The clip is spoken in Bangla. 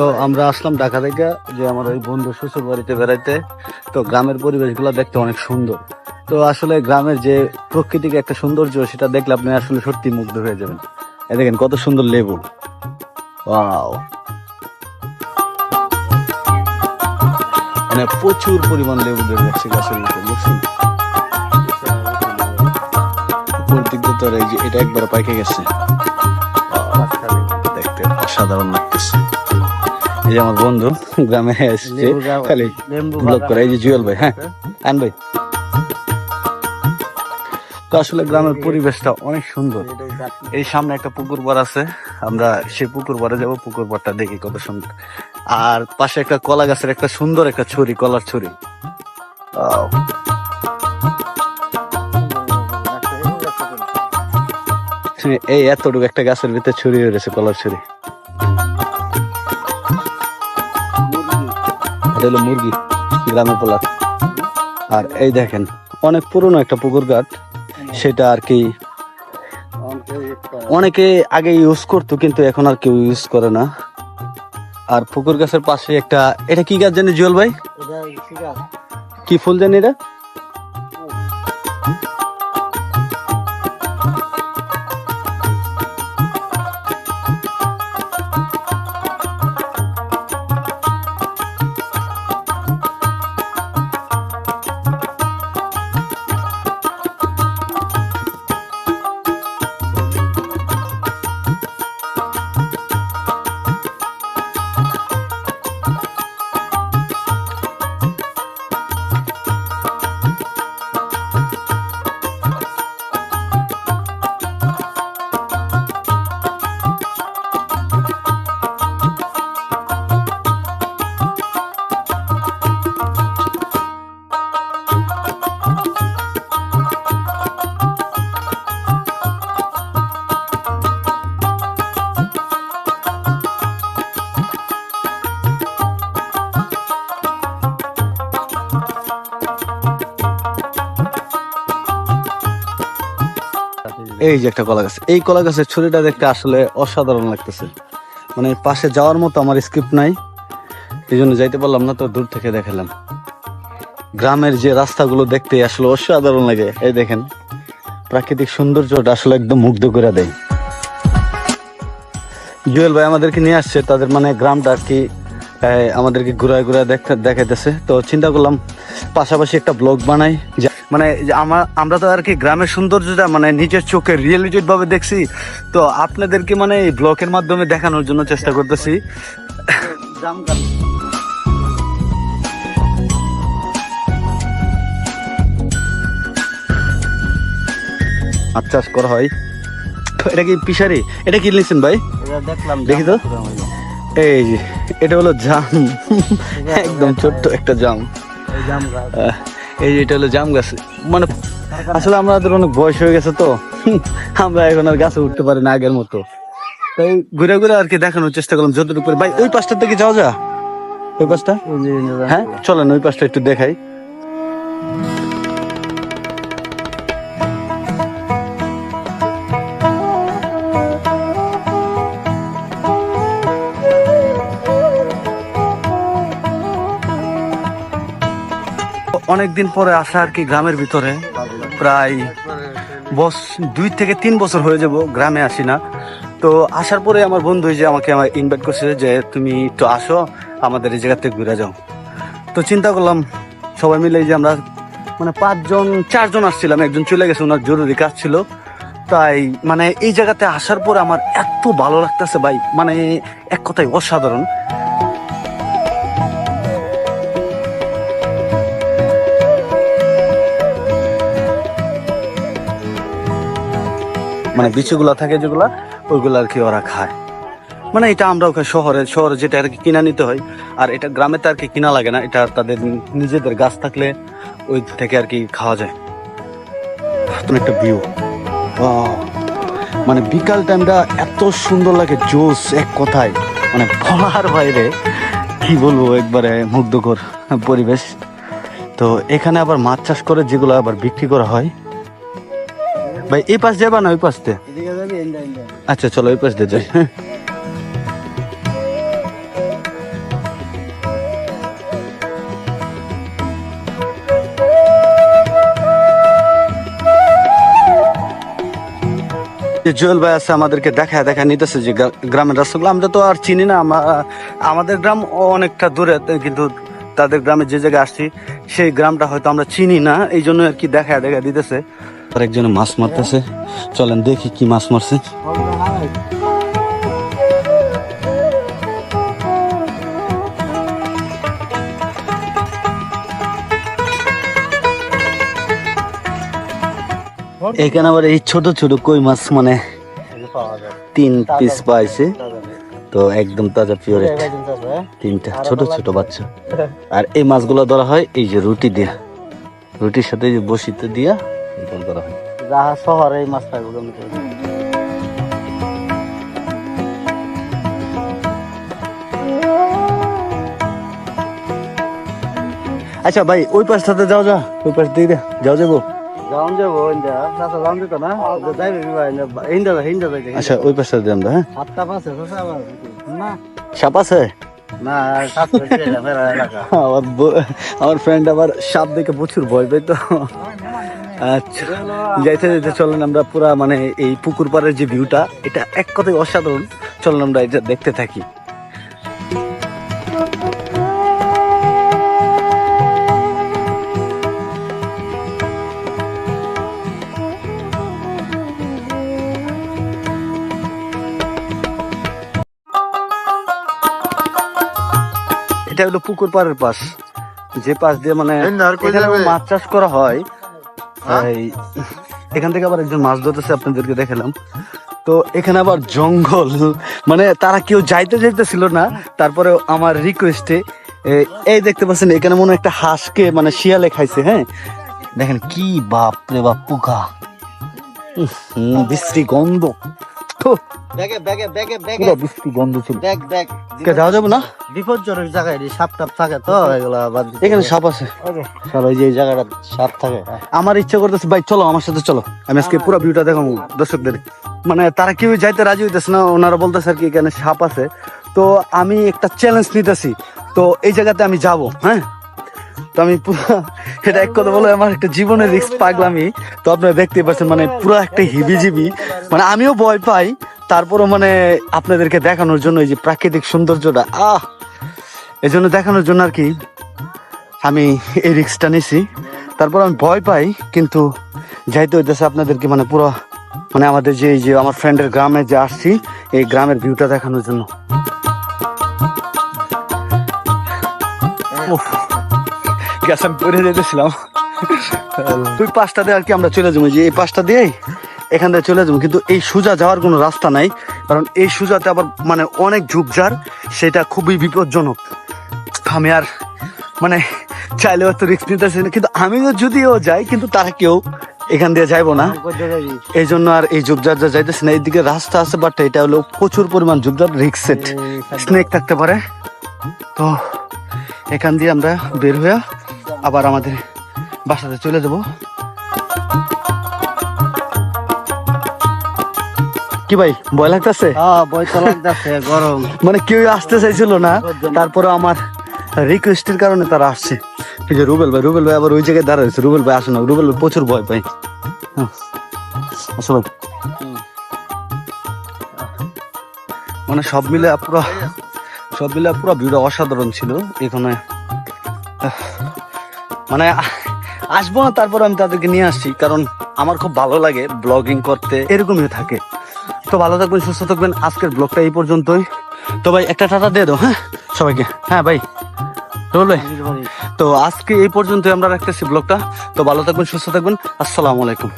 আমরা আসলাম ঢাকা থেকে যে আমার ওই বন্ধু শ্বশুর বাড়িতে বেড়াইতে। তো গ্রামের পরিবেশগুলো দেখতে অনেক সুন্দর। তো আসলে গ্রামের যে প্রকৃতিক একটা সৌন্দর্য, সেটা দেখলে আপনি আসলে সত্যি মুগ্ধ হয়ে যাবেন। দেখেন কত সুন্দর লেবু। ওয়াও। মানে প্রচুর পরিমাণ লেবু গাছের মধ্যে তো যে এটা একবার পাইকে গেছে। দেখতে অসাধারণ লাগতেছে। এই যে আমার বন্ধু গ্রামে এসছে। খালি ব্লগ করে। এই যে জুয়েল ভাই হ্যাঁ আন ভাই। তো আসলে গ্রামের পরিবেশটা অনেক সুন্দর। এই সামনে একটা পুকুর পাড় আছে। আমরা সেই পুকুর পাড়ে যাব। পুকুর পাড়টা দেখি কত সুন্দর। আর পাশে একটা কলা গাছের একটা সুন্দর একটা ছড়ি কলার ছড়ি এই এতটুকু একটা গাছের ভিতরে ছড়িয়ে রয়েছে কলার ছড়ি এটা হলো মুরগি গ্রামে পোলা। আর এই দেখেন অনেক পুরনো একটা পুকুর ঘাট সেটা আর কি অনেকে আগে ইউজ করতো কিন্তু এখন আর কেউ ইউজ করে না। আর পুকুর গাছের পাশে একটা এটা কি গাছ জানি জল ভাই? কি ফুল জানি এটা? এই যে একটা কলা গাছ। এই কলা গাছের ছুরিটা দেখতে আসলে অসাধারণ লাগতেছে। মানে পাশে যাওয়ার মতো আমার স্ক্রিপ্ট নাই। এই জন্য যাইতে পারলাম না, তো দূর থেকে দেখালাম। গ্রামের যে রাস্তাগুলো দেখতে আসলে অসাধারণ লাগে। এই দেখেন, প্রাকৃতিক সৌন্দর্যটা আসলে একদম মুগ্ধ করে দেয়। জুয়েল ভাই আমাদেরকে নিয়ে আসছে, তাদের মানে গ্রামটা আর কি আমাদেরকে ঘুরায় ঘুরায় দেখা দেখাইতেছে। তো চিন্তা করলাম, পাশাপাশি একটা ব্লগ বানাই যা- মানে আমার আমরা তো আর কি গ্রামের সৌন্দর্যটা মানে নিজের চোখে রিয়েলিটেড ভাবে দেখছি। তো আপনাদেরকে মানে এই ব্লগের মাধ্যমে দেখানোর জন্য চেষ্টা করতেছি। মাছ চাষ করা হয়। এটা কি পিসারি এটা কি নিয়েছেন ভাই? দেখলাম দেখি তো। এই এটা হলো জাম। একদম ছোট্ট একটা জাম। আহ, এই যে এটা হলো জাম গাছ। মানে আসলে আমাদের অনেক বয়স হয়ে গেছে তো। আমরা এখন আর গাছে উঠতে পারি না আগের মতো। তাই ঘুরে ঘুরে আর কি দেখানোর চেষ্টা করলাম যতটুকু ভাই ওই পাশটা থেকে যাওয়া যা। ওই পাশটা? হ্যাঁ চলেন ওই পাশটা একটু দেখাই। অনেকদিন পরে আসা আর কি গ্রামের ভিতরে। প্রায় বস দুই থেকে তিন বছর হয়ে যাব গ্রামে আসি না। তো আসার পরে আমার বন্ধু যে আমাকে আমার ইনভাইট করছে যে তুমি একটু আসো, আমাদের এই জায়গা থেকে ঘুরে যাও। তো চিন্তা করলাম, সবাই মিলে যে আমরা মানে পাঁচজন, চারজন আসছিলাম, একজন চলে গেছে, ওনার জরুরি কাজ ছিল। তাই মানে এই জায়গাতে আসার পর আমার এত ভালো লাগতেছে ভাই মানে এক কথায় অসাধারণ। মানে বিচুগুলা থাকে যেগুলা, ওইগুলো আর কি ওরা খায়। মানে এটা আমরা ওখানে শহরে শহরে যেটা আর কি কিনা নিতে হয়, আর এটা গ্রামে তো আর কি কিনা লাগে না, এটা তাদের নিজেদের গাছ থাকলে ওই থেকে আর কি খাওয়া যায়। একটা ভিউ মানে বিকাল টাইমটা এত সুন্দর লাগে জোস এক কথায়। মানে বলার বাইরে কি বলব একবারে মুগ্ধকর পরিবেশ। তো এখানে আবার মাছ চাষ করে যেগুলো আবার বিক্রি করা হয় ভাই এই পাশ যাবা না ওই পাশ দিয়ে আচ্ছা চলো ওই পাশ দিয়ে যাই জুয়েল ভাই আছে আমাদেরকে দেখায় দেখা নিতেছে যে গ্রামের রাস্তাগুলো। আমরা তো আর চিনি না আমাদের গ্রাম অনেকটা দূরে কিন্তু তাদের গ্রামে যে জায়গায় আসছি সেই গ্রামটা হয়তো আমরা চিনি না এই জন্য আর কি দেখা দেখা দিতেছে। আর একজনে মাছ মারতেছে। চলেন দেখি কি মাছ মারছে। এখানে আবার এই ছোট ছোট কই মাছ মানে তিন পিস পাইছে। তো একদম তাজা পিওর তিনটা ছোট ছোট বাচ্চা। আর এই মাছগুলো ধরা হয় এই যে রুটি দিয়া। রুটির সাথে যে বসিতে দিয়া এরকম করা হয়। যাহা শহরে এই মাছ পাইব আচ্ছা ভাই ওই পাশটাতে যাও যা ওই পাশ দিয়ে যাও যাব। যাওন যাব ইন্দা। চাষা যাওন যেত না? যাইবে বিবাহ ইন্দা। হিন্দা যাইতে আচ্ছা ওই পাশটাতে দিয়ে আমরা হ্যাঁ। সাতটা আবার না। সাপ আছে? ফ্রেন্ড আবার সাপ দেখে প্রচুর ভয় পাই তো আচ্ছা। যাইতে যাইতে চলেন আমরা পুরা মানে এই পুকুর পাড়ের যে ভিউটা এটা এক কথায় অসাধারণ। চলেন আমরা এটা দেখতে থাকি। এটা হলো পুকুর পাড়ের পাশ। যে পাশ দিয়ে মানে মাছ চাষ করা হয়। এখান থেকে আবার একজন মাছ ধরতেছে, আপনাদেরকে দেখালাম। তো এখানে আবার জঙ্গল। মানে তারা কেউ যাইতে যাইতে ছিল না। তারপরে আমার রিকোয়েস্টে এই দেখতে পাচ্ছেন, এখানে মনে একটা হাঁসকে মানে শিয়ালে খাইছে হ্যাঁ? দেখেন কি বাপ রে বাপ পোকা বিশ্রী গন্ধ। ব্যাগে ব্যাগে ব্যাগে ব্যাগে। পুরো বিশ্রী গন্ধ ছিল। Bag bag. কে যাওয়া যাবে না? বিপজ্জনক জায়গায় সাপ টাপ থাকে তো এগুলা বাদ এখানে সাপ আছে। ওই যে এই জায়গাটা সাপ থাকে। আমার ইচ্ছা করতেছে ভাই চলো আমার সাথে চলো। আমি আজকে পুরো ভিউটা দেখাবো দর্শকদের। মানে তারা কেউ যাইতে রাজি হইতেছে না ওনারা বলতেছে আর কি এখানে সাপ আছে। তো আমি একটা চ্যালেঞ্জ নিতেছি। তো এই জায়গাতে আমি যাব হ্যাঁ? তো আমি পুরো এটা এক কথা বলে আমার একটা জীবনের রিস্ক পাগলামি। তো আপনারা দেখতে পাচ্ছেন মানে পুরো একটা হিবিজিবি। মানে আমিও ভয় পাই। তারপরও মানে আপনাদেরকে দেখানোর জন্য এই যে প্রাকৃতিক সৌন্দর্যটা আহ! এই জন্য দেখানোর জন্য আর কি আমি এই রিক্সটা নিছি। তারপর আমি ভয় পাই কিন্তু যাইতে হইতেছে আপনাদেরকে মানে পুরো মানে আমাদের যে এই যে আমার ফ্রেন্ডের গ্রামে যে আসছি এই গ্রামের ভিউটা দেখানোর জন্য। গ্যাস আমি পরে যেতেছিলাম ওই পাঁচটা দিয়ে আর কি আমরা চলে যাব যে এই পাঁচটা দিয়েই এখান থেকে চলে যাব। কিন্তু এই সোজা যাওয়ার কোনো রাস্তা নাই কারণ এই সোজাতে আবার মানে অনেক ঝুপঝাড় সেটা খুবই বিপজ্জনক। আমি আর মানে চাইলেও তো রিস্ক নিতেছি না কিন্তু আমিও যদিও যাই কিন্তু তারা কেউ এখান দিয়ে যাইবো না। এই জন্য আর এই ঝুপঝাড় যা যাইতেছে না এইদিকে রাস্তা আছে বাট এটা হলো প্রচুর পরিমাণ ঝুপঝাড় রিক্স সেট এই সাইডে। স্নেক থাকতে পারে। তো এখান দিয়ে আমরা বের হয়ে আবার আমাদের বাসাতে চলে যাব। কি ভাই ভয় লাগতেছে? তো লাগতেছে গরম। মানে কেউ আসতে চাইছিল না তারপরে আমার রিকোয়েস্টের কারণে তারা আসছে। এই যে রুবেল ভাই রুবেল ভাই আবার ওই জায়গায় দাঁড়াইছে রুবেল ভাই আসে না রুবেল ভাই প্রচুর ভয় পাই হ্যাঁ। আসো ভাই মানে সব মিলে পুরো সব মিলে পুরো ভিড় অসাধারণ ছিল এখানে। মানে আসব না তারপর আমি তাদেরকে নিয়ে আসছি কারণ আমার খুব ভালো লাগে ব্লগিং করতে এরকমই থাকে। তো ভালো থাকবেন সুস্থ থাকবেন আজকের ব্লগটা এই পর্যন্তই। তো ভাই একটা টাটা দিয়ে দো হ্যাঁ? সবাইকে। হ্যাঁ ভাই। বলবে ভাই। তো আজকে এই পর্যন্তই আমরা রাখতেছি ব্লগটা। তো ভালো থাকবেন সুস্থ থাকবেন আসসালামু আলাইকুম।